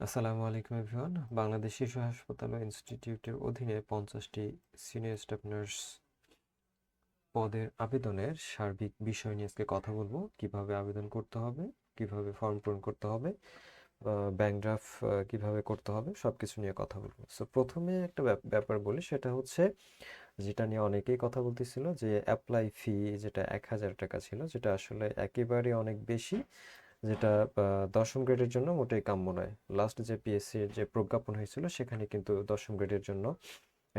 আসসালামু আলাইকুম এভরিওয়ান। বাংলাদেশ শিশু হাসপাতাল ও ইনস্টিটিউটের অধীনে পঞ্চাশটি সিনিয়র স্টাফ নার্স পদের আবেদনের সার্বিক বিষয় নিয়ে আজকে কথা বলব। কীভাবে আবেদন করতে হবে, কীভাবে ফর্ম পূরণ করতে হবে ব্যাংক কীভাবে করতে হবে সব কিছু নিয়ে কথা বলব। সো প্রথমে একটা ব্যাপ- ব্যাপার বলি, সেটা হচ্ছে, যেটা নিয়ে অনেকেই কথা বলতেছিল যে অ্যাপ্লাই ফি যেটা এক হাজার টাকা ছিল, যেটা আসলে একেবারে অনেক বেশি। যেটা দশম গ্রেডের জন্য মোটেই কাম্য নয়। লাস্ট যে পিএসসি যে প্রজ্ঞাপন হয়েছিল, সেখানে কিন্তু দশম গ্রেডের জন্য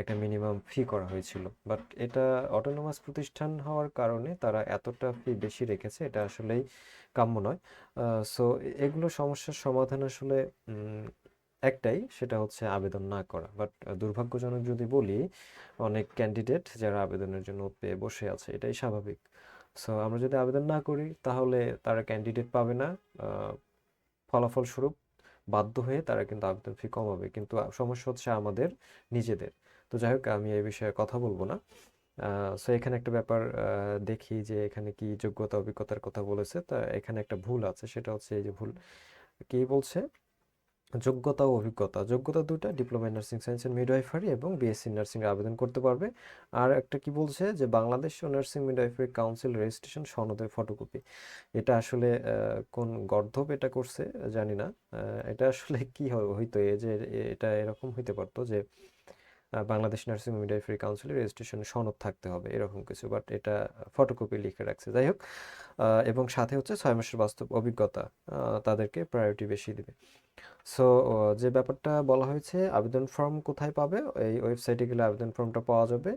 একটা মিনিমাম ফি করা হয়েছিল। বাট এটা অটোনোমাস প্রতিষ্ঠান হওয়ার কারণে তারা এতটা ফি বেশি রেখেছে, এটা আসলেই কাম্য নয়। সো এগুলো সমস্যার সমাধান আসলে একটাই, সেটা হচ্ছে আবেদন না করা। বাট দুর্ভাগ্যজনক যদি বলি, অনেক ক্যান্ডিডেট যারা আবেদনের জন্য পেয়ে বসে আছে, এটাই স্বাভাবিক। সো আমরা যদি আবেদন না করি, তাহলে তারা ক্যান্ডিডেট পাবে না। ফলাফলস্বরূপ বাধ্য হয়ে তারা কিন্তু আবেদন ফি কমাবে। কিন্তু সমস্যা হচ্ছে আমাদের, নিজেদের। তো যাই হোক, আমি এই বিষয়ে কথা বলব না। সো এখানে একটা ব্যাপার দেখি যে এখানে কি যোগ্যতা, অভিজ্ঞতার কথা বলেছে। তা এখানে একটা ভুল আছে, সেটা হচ্ছে এই যে ভুল। কি বলছে? যোগ্যতা ও অভিজ্ঞতা। যোগ্যতা দুটা diploma in nursing science and midwifery এবং বিএসসি নার্সিং আবেদন করতে পারবে। আর একটা কি বলছে যে, বাংলাদেশ ও নার্সিং মিডওয়াইফারি কাউন্সিল রেজিস্ট্রেশন সনদের ফটোকপি এটা আসলে কোন গর্ধব এটা করছে জানি না। এটা আসলে কি হয়তো এই যে এটা এরকম হইতে পারতো যে বাংলাদেশ নার্সিং মিডওয়াইফারি কাউন্সিলের রেজিস্ট্রেশন সনদ থাকতে হবে, এরকম কিছু বাট এটা ফটোকপি লিখে রাখছে। যাই হোক এবং সাথে হচ্ছে ছয় মাসের বাস্তব অভিজ্ঞতা তাদেরকে প্রায়োরিটি বেশি দিবে। সো যে ব্যাপারটা বলা হয়েছে, আবেদন ফর্ম কোথায় পাবে? এই ওয়েবসাইটে গেলে আবেদন ফর্মটা পাওয়া যাবে।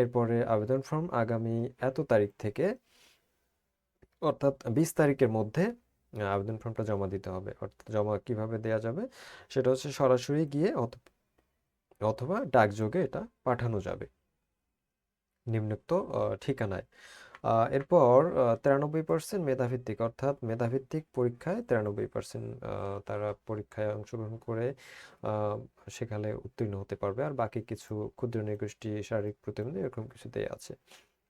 এরপরে আবেদন ফর্ম আগামী এত তারিখ থেকে, অর্থাৎ বিশ তারিখের মধ্যে আবেদন ফর্মটা জমা দিতে হবে। অর্থাৎ জমা কীভাবে দেওয়া যাবে? সেটা হচ্ছে সরাসরি গিয়ে অথবা ডাকযোগে এটা পাঠানো যাবে। নিম্নোক্ত ঠিকানায়। এরপর তিরানব্বই পার্সেন্ট মেধাভিত্তিক, অর্থাৎ মেধাভিত্তিক পরীক্ষায় তিরানব্বই পার্সেন্ট তারা পরীক্ষায় অংশগ্রহণ করে সেখানে উত্তীর্ণ হতে পারবে। আর বাকি কিছু ক্ষুদ্র নৃগোষ্ঠী শারীরিক প্রতিবন্ধী এরকম কিছুতেই আছে।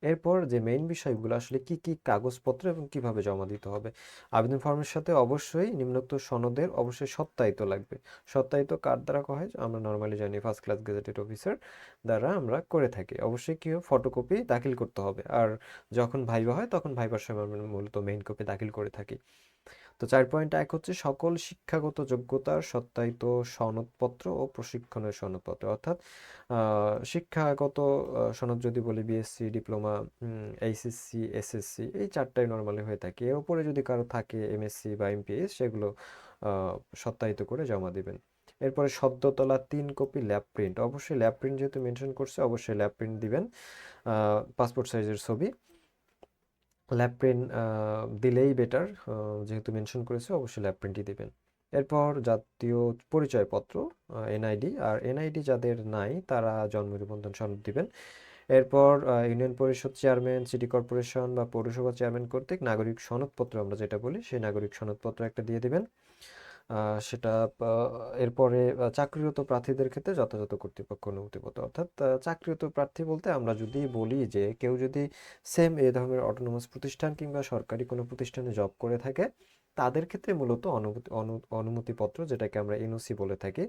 এরপর যে মেইন বিষয়গুলো, আসলে কি কি কাগজপত্র এবং কীভাবে জমা দিতে হবে? আবেদন ফর্মের সাথে অবশ্যই নিম্নোক্ত সনদের অবশ্যই সত্যায়িত লাগবে। সত্যায়িত কার দ্বারা করা হয়? আমরা নর্মালি জানি ফার্স্ট ক্লাস গেজেটেড অফিসার দ্বারা আমরা করে থাকি। অবশ্যই কি ফটোকপি দাখিল করতে হবে। আর যখন ভাইবা হয়, তখন ভাইবার সময় আমরা মূলত মেইন কপি দাখিল করে থাকি। তো চার পয়েন্ট এক হচ্ছে সকল শিক্ষাগত যোগ্যতার সত্যায়িত সনদপত্র ও প্রশিক্ষণের সনদপত্র। অর্থাৎ শিক্ষাগত সনদ যদি বলি বিএসসি ডিপ্লোমা এইচএসসি এসএসসি এই চারটাই নর্মালি হয়ে থাকে। এর উপরে যদি কারও থাকে এমএসসি বা এমপিএস সেগুলো সত্যায়িত করে জমা দিবেন। এরপরে সদ্য তোলা তিন কপি ল্যাব প্রিন্ট অবশ্যই ল্যাব প্রিন্ট যেহেতু মেনশন করছে, অবশ্যই ল্যাব প্রিন্ট দিবেন পাসপোর্ট সাইজের ছবি। ল্যাব প্রিন্ট দিলেই বেটার যেহেতু মেনশন করেছে, অবশ্যই ল্যাব দিবেন। এরপর জাতীয় পরিচয়পত্র এনআইডি আর এনআইডি যাদের নাই, তারা জন্ম নিবন্ধন সনদ দিবেন। এরপর ইউনিয়ন পরিষদ চেয়ারম্যান সিটি কর্পোরেশন বা পৌরসভা চেয়ারম্যান কর্তৃক নাগরিক সনদপত্র, আমরা যেটা বলি, সেই নাগরিক সনদপত্র একটা দিয়ে দিবেন। সেটা এরপরে চাকরিরত প্রার্থীদের ক্ষেত্রে যথাযথ কর্তৃপক্ষ অনুমতিপত্র। অর্থাৎ চাকরিরত প্রার্থী বলতে আমরা যদি বলি যে, কেউ যদি সেম এ ধরনের অটোনোমাস প্রতিষ্ঠান কিংবা সরকারি কোনো প্রতিষ্ঠানে জব করে থাকে, তাদের ক্ষেত্রে মূলত অনুমতি, অনু- অনুমতিপত্র, যেটাকে আমরা এনওসি বলে থাকি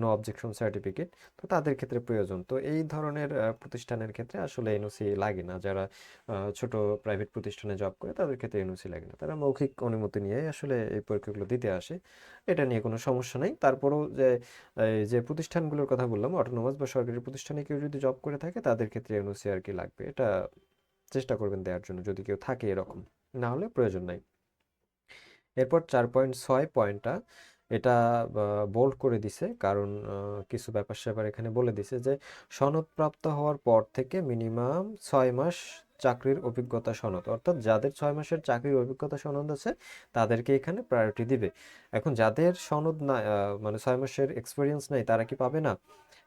নো অবজেকশন সার্টিফিকেট তো তাদের ক্ষেত্রে প্রয়োজন। তো এই ধরনের প্রতিষ্ঠানের ক্ষেত্রে আসলে এনওসি লাগে না। যারা ছোট প্রাইভেট প্রতিষ্ঠানে জব করে, তাদের ক্ষেত্রে এনওসি লাগে না। তারা মৌখিক অনুমতি নিয়ে আসলে এই পরীক্ষাগুলো দিতে আসে। এটা নিয়ে কোনো সমস্যা নেই। তারপরেও যে যে প্রতিষ্ঠানগুলোর কথা বললাম অটোনোমাস বা সরকারি প্রতিষ্ঠানে কেউ যদি জব করে থাকে, তাদের ক্ষেত্রে এনওসি আর কি লাগবে। এটা চেষ্টা করবেন দেওয়ার জন্য, যদি কেউ থাকে এরকম। না হলে প্রয়োজন নাই। এরপর চার পয়েন্ট ছয় পয়েন্টটা এটা বোল্ড করে দিছে। কারণ কিছু ব্যাপার স্যাপার এখানে বলে দিছে যে সনদ প্রাপ্ত হওয়ার পর থেকে মিনিমাম ছয় মাস চাকরির অভিজ্ঞতা সনদ। অর্থাৎ যাদের ছয় মাসের চাকরির অভিজ্ঞতা সনদ আছে, তাদেরকে এখানে প্রায়োরিটি দিবে। এখন যাদের সনদ না মানে ছয় মাসের এক্সপিরিয়েন্স নাই, তারা কি পাবে না?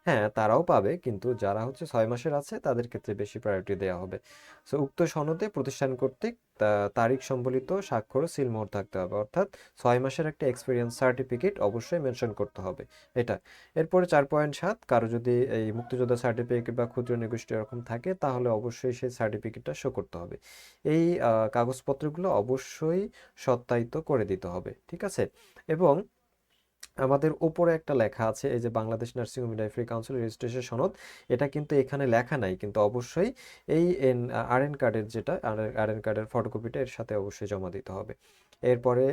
হ্যাঁ তারাও পাবে, কিন্তু যারা হচ্ছে ছয় মাসের আছে, তাদের ক্ষেত্রে বেশি প্রায়োরিটি দেওয়া হবে। সো উক্ত সনদে প্রতিষ্ঠান কর্তৃক তারিখ সম্বলিত স্বাক্ষর সিলমোহর থাকতে হবে। অর্থাৎ ছয় মাসের একটা এক্সপিরিয়েন্স সার্টিফিকেট অবশ্যই মেনশন করতে হবে। এটা। এরপরে চার পয়েন্ট সাত, কারও যদি এই মুক্তিযোদ্ধা সার্টিফিকেট বা ক্ষুদ্র নিগোষ্ঠী এরকম থাকে, তাহলে অবশ্যই সেই সার্টিফিকেটটা শো করতে হবে। এই কাগজপত্রগুলো অবশ্যই সত্যায়িত করে দিতে হবে, ঠিক আছে? এবং আমাদের ওপরে একটা লেখা আছে, এই যে Bangladesh nursing home midwifery council registration সনদ, এটা কিন্তু এখানে লেখা নাই, কিন্তু অবশ্যই এই এন, আরএন কার্ডের যেটা আরএন কার্ডের ফটোকপিটা এর সাথে অবশ্যই জমা দিতে হবে। এরপরে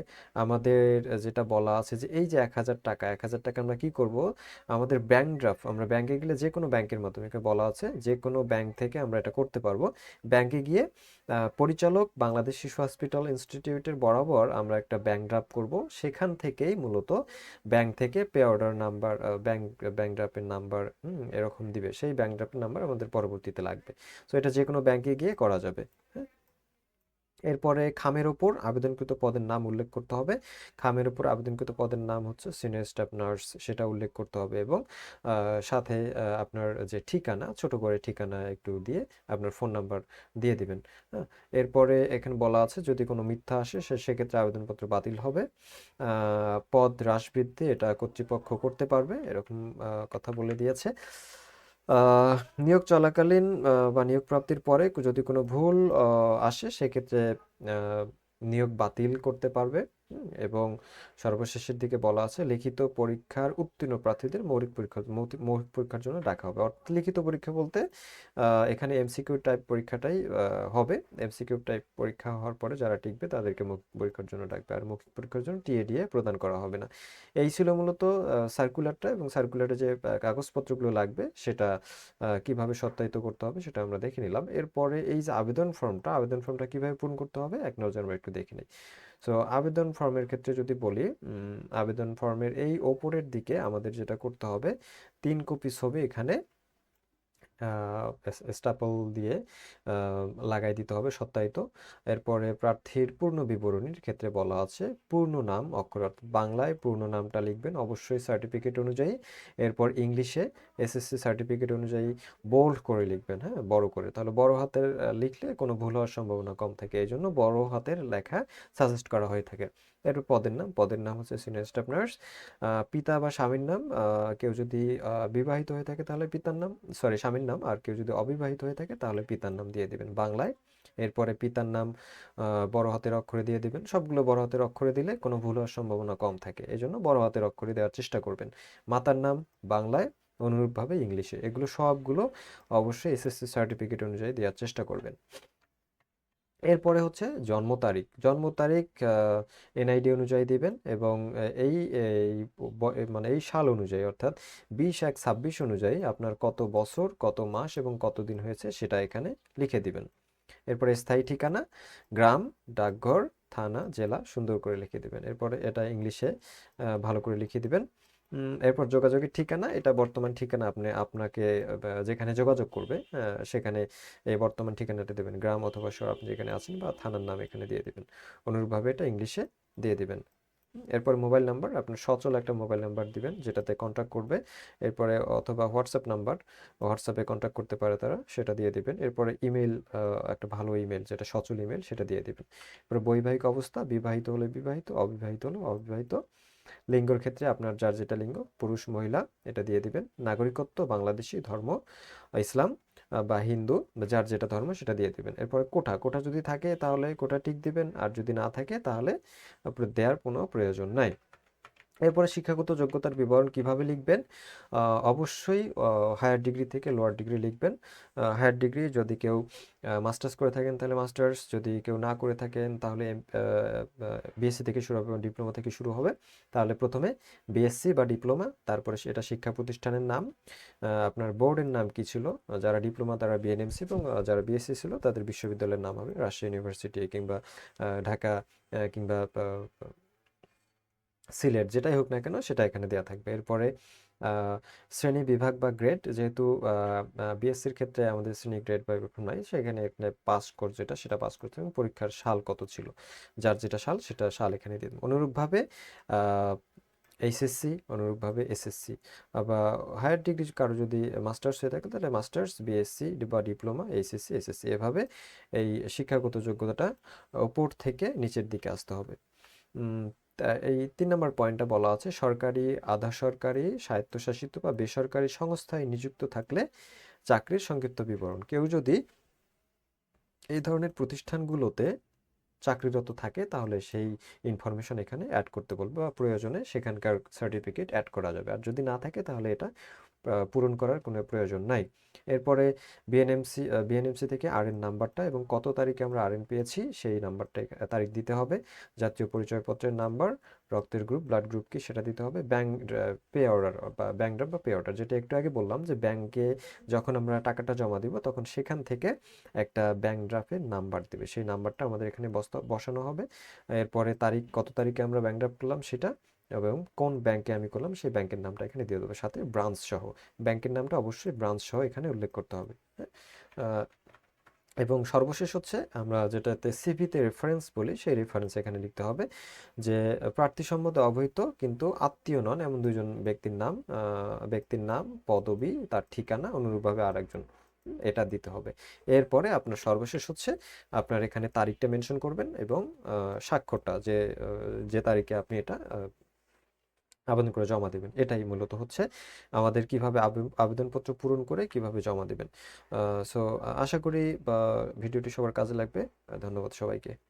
আমাদের যেটা বলা আছে যে, এই যে এক হাজার টাকা, এক হাজার টাকা আমরা কি করব? আমাদের ব্যাংক ড্রাফট আমরা ব্যাংকে গেলে যে কোনো ব্যাংকের মাধ্যমে বলা আছে যে কোনো ব্যাংক থেকে আমরা এটা করতে পারব। ব্যাংকে গিয়ে পরিচালক, বাংলাদেশ শিশু হসপিটাল ইনস্টিটিউটের বরাবর আমরা একটা ব্যাংক ড্রাফট করব। সেখান থেকেই মূলত ব্যাংক থেকে pay order number bank bank ড্রাফের number এরকম দিবে। সেই ব্যাংক ড্রাফের নাম্বার আমাদের পরবর্তীতে লাগবে। সো এটা যে কোনো ব্যাংকে গিয়ে করা যাবে হ্যাঁ? এরপরে খামের ওপর আবেদনকৃত পদের নাম উল্লেখ করতে হবে। খামের ওপর আবেদনকৃত পদের নাম হচ্ছে সিনিয়র স্টাফ নার্স সেটা উল্লেখ করতে হবে এবং সাথে আপনার যে ঠিকানা, ছোট করে ঠিকানা একটু দিয়ে আপনার ফোন নাম্বার দিয়ে দিবেন হ্যাঁ? এরপরে এখানে বলা আছে যদি কোনো মিথ্যা আসে, সে সেক্ষেত্রে আবেদনপত্র বাতিল হবে। পদ হ্রাস বৃদ্ধি এটা কর্তৃপক্ষ করতে পারবে, এরকম কথা বলে দিয়েছে। নিয়োগ চলাকালীন বা নিয়োগ প্রাপ্তির পরে যদি কোনো ভুল আসে, সেক্ষেত্রে নিয়োগ বাতিল করতে পারবে। এবং সর্বশেষের দিকে বলা আছে, লিখিত পরীক্ষার উত্তীর্ণ প্রার্থীদের মৌখিক পরীক্ষা মৌখিক পরীক্ষার জন্য ডাকা হবে। অর্থাৎ লিখিত পরীক্ষা বলতে এখানে এমসিকিউ টাইপ পরীক্ষাটাই হবে। এমসিকিউ টাইপ পরীক্ষা হওয়ার পরে যারা টিকবে তাদেরকে মৌখিক পরীক্ষার জন্য ডাকবে। আর মৌখিক পরীক্ষার জন্য টিএডিএ প্রদান করা হবে না। এই ছিল মূলত সার্কুলারটা এবং সার্কুলারে যে কাগজপত্রগুলো লাগবে সেটা কীভাবে সত্যায়িত করতে হবে সেটা আমরা দেখে নিলাম। এরপরে এই যে আবেদন ফর্মটা আবেদন ফর্মটা কীভাবে পূরণ করতে হবে, এক নজর আমরা একটু দেখে নিই। সো আবেদন ফর্মের ক্ষেত্রে যদি বলি আবেদন ফর্মের এই ওপরের দিকে আমাদের যেটা করতে হবে, তিন কপি ছবি এখানে স্টাপল দিয়ে লাগাই দিতে হবে সত্যায়িত। এরপরে প্রার্থীর পূর্ণ বিবরণীর ক্ষেত্রে বলা আছে, পূর্ণ নাম অক্ষর বাংলায় পূর্ণ নামটা লিখবেন অবশ্যই সার্টিফিকেট অনুযায়ী। এরপর ইংলিশে এসএসসি সার্টিফিকেট অনুযায়ী বোল্ড করে লিখবেন হ্যাঁ বড় করে। তাহলে বড় হাতের লিখলে কোনো ভুল হওয়ার সম্ভাবনা কম থাকে। এই জন্য বড় হাতের লেখা সাজেস্ট করা হয়ে থাকে। এরপর পদের নাম। পদের নাম হচ্ছে সিনিয়র স্টাফ নার্স পিতা বা স্বামীর নাম কেউ যদি বিবাহিত হয়ে থাকে তাহলে পিতার নাম সরি স্বামীর নাম, আর কেউ যদি অবিবাহিত হয়ে থাকে তাহলে পিতার নাম দিয়ে দিবেন বাংলায়। এরপরে পিতার নাম বড় হাতের অক্ষরে দিয়ে দিবেন। সবগুলো বড় হাতের অক্ষরে দিলে কোনো ভুল হওয়ার সম্ভাবনা কম থাকে। এই জন্য বড় হাতের অক্ষরে দেওয়ার চেষ্টা করবেন। মাতার নাম বাংলায়, অনুরূপভাবে ইংলিশে। এগুলো সবগুলো অবশ্যই এসএসসি সার্টিফিকেট অনুযায়ী দেওয়ার চেষ্টা করবেন। এরপরে হচ্ছে জন্ম তারিখ। জন্ম তারিখ এনআইডি অনুযায়ী দিবেন এবং এই মানে এই সাল অনুযায়ী অর্থাৎ বিশ এক ছাব্বিশ অনুযায়ী আপনার কত বছর, কত মাস এবং কত দিন হয়েছে সেটা এখানে লিখে দিবেন। এরপরে স্থায়ী ঠিকানা, গ্রাম, ডাকঘর, থানা, জেলা সুন্দর করে লিখে দিবেন। এরপরে এটা ইংলিশে ভালো করে লিখে দিবেন। এরপর যোগাযোগের ঠিকানা, এটা বর্তমান ঠিকানা আপনি, আপনাকে যেখানে যোগাযোগ করবে সেখানে এই বর্তমান ঠিকানাটা দেবেন। গ্রাম অথবা শহর আপনি যেখানে আছেন বা থানার নাম এখানে দিয়ে দিবেন। অনুরূপভাবে এটা ইংলিশে দিয়ে দিবেন। এরপর মোবাইল নাম্বার আপনার সচল একটা মোবাইল নাম্বার দিবেন, যেটাতে কন্ট্যাক্ট করবে। এরপরে অথবা হোয়াটসঅ্যাপ নাম্বার, হোয়াটসঅ্যাপে কন্ট্যাক্ট করতে পারে তারা, সেটা দিয়ে দিবেন। এরপরে ইমেল একটা ভালো ইমেল যেটা সচল ইমেল সেটা দিয়ে দিবেন। এরপরে বৈবাহিক অবস্থা, বিবাহিত হলে বিবাহিত, অবিবাহিত হলে অবিবাহিত। লিঙ্গর ক্ষেত্রে আপনার যার যেটা লিঙ্গ, পুরুষ, মহিলা, এটা দিয়ে দিবেন। নাগরিকত্ব, বাংলাদেশি ধর্ম, ইসলাম বা হিন্দু যার যেটা ধর্ম সেটা দিয়ে দিবেন। এরপরে কোটা কোটা যদি থাকে তাহলে কোটা টিক দিবেন, আর যদি না থাকে তাহলে দেওয়ার কোনো প্রয়োজন নাই। এরপরে শিক্ষাগত যোগ্যতার বিবরণ কীভাবে লিখবেন? অবশ্যই হায়ার ডিগ্রি থেকে লোয়ার ডিগ্রি লিখবেন। হায়ার ডিগ্রি যদি কেউ মাস্টার্স করে থাকেন, তাহলে মাস্টার্স যদি কেউ না করে থাকেন, তাহলে বিএসসি থেকে শুরু হবে ডিপ্লোমা থেকে শুরু হবে। তাহলে প্রথমে বিএসসি বা ডিপ্লোমা তারপরে সেটা শিক্ষা প্রতিষ্ঠানের নাম। আপনার বোর্ডের নাম কি ছিল? যারা ডিপ্লোমা তারা বিএনএমসি এবং যারা বিএসসি ছিল, তাদের বিশ্ববিদ্যালয়ের নাম হবে রাজশাহী ইউনিভার্সিটি কিংবা ঢাকা কিংবা সিলেট যেটাই হোক না কেন সেটা এখানে দেওয়া থাকবে। এরপরে শ্রেণি বিভাগ বা গ্রেড যেহেতু বিএসসির ক্ষেত্রে আমাদের শ্রেণি গ্রেড বা এরকম নাই, সেখানে এখানে পাস কোর্স যেটা সেটা পাস করতে হবে পরীক্ষার সাল কত ছিল, যার যেটা সাল সেটা সাল এখানে দিয়ে দেবেন অনুরূপভাবে এইচএসসি অনুরূপভাবে এসএসসি বা হায়ার ডিগ্রি কারও যদি মাস্টার্স হয়ে থাকে তাহলে মাস্টার্স বিএসসি বা ডিপ্লোমা এইচএসসি এসএসসি এভাবে এই শিক্ষাগত যোগ্যতাটা উপর থেকে নিচের দিকে আসতে হবে। এই তিন নম্বর পয়েন্টটা বলা আছে, সরকারি, আধা সরকারি, স্বায়ত্তশাসিত বা বেসরকারি সংস্থায় নিযুক্ত থাকলে চাকরির সংক্ষিপ্ত বিবরণ। কেউ যদি এই ধরনের প্রতিষ্ঠানগুলোতে চাকরিরত থাকে, তাহলে সেই ইনফরমেশন এখানে অ্যাড করতে বলবে বা প্রয়োজনে সেখানকার সার্টিফিকেট অ্যাড করা যাবে। আর যদি না থাকে, তাহলে এটা পূরণ করার কোনো প্রয়োজন নাই। এরপরে বিএনএমসি বিএনএমসি থেকে আরএন নাম্বারটা এবং কত তারিখে আমরা আরএন পেয়েছি সেই নাম্বারটা তারিখ দিতে হবে। জাতীয় পরিচয়পত্রের নাম্বার, রক্তের গ্রুপ ব্লাড গ্রুপ কি সেটা দিতে হবে। ব্যাংক পে অর্ডার বা ব্যাংক ড্রাফট বা পে অর্ডার যেটা একটু আগে বললাম যে ব্যাংকে যখন আমরা টাকাটা জমা দিব তখন সেখান থেকে একটা ব্যাংক ড্রাফটের নাম্বার দেবে। সেই নাম্বারটা আমাদের এখানে বসানো হবে। এরপরে তারিখ, কত তারিখে আমরা ব্যাংক ড্রাফট করলাম সেটা এবং কোন ব্যাংকে আমি করলাম, সেই ব্যাংকের নামটা এখানে দিয়ে দেবো। সাথে ব্রাঞ্চ সহ। ব্যাংকের নামটা অবশ্যই ব্রাঞ্চ সহ এখানে উল্লেখ করতে হবে হ্যাঁ? এবং সর্বশেষ হচ্ছে আমরা যেটাতে সিভিতে রেফারেন্স বলি, সেই রেফারেন্স এখানে লিখতে হবে যে প্রার্থী সম্বন্ধে অবহিত কিন্তু আত্মীয় নন এমন দুইজন ব্যক্তির নাম ব্যক্তির নাম, পদবি, তার ঠিকানা, অনুরূপভাবে আরেকজন, এটা দিতে হবে। এরপরে আপনার সর্বশেষ হচ্ছে আপনার এখানে তারিখটা মেনশন করবেন এবং স্বাক্ষরটা যে যে তারিখে আপনি এটা আবেদন করে জমা দেবেন। এটাই মূলত হচ্ছে আমাদের কীভাবে আবে- আবেদনপত্র পূরণ করে কীভাবে জমা দেবেন। সো আশা করি ভিডিওটি সবার কাজে লাগবে। ধন্যবাদ সবাইকে।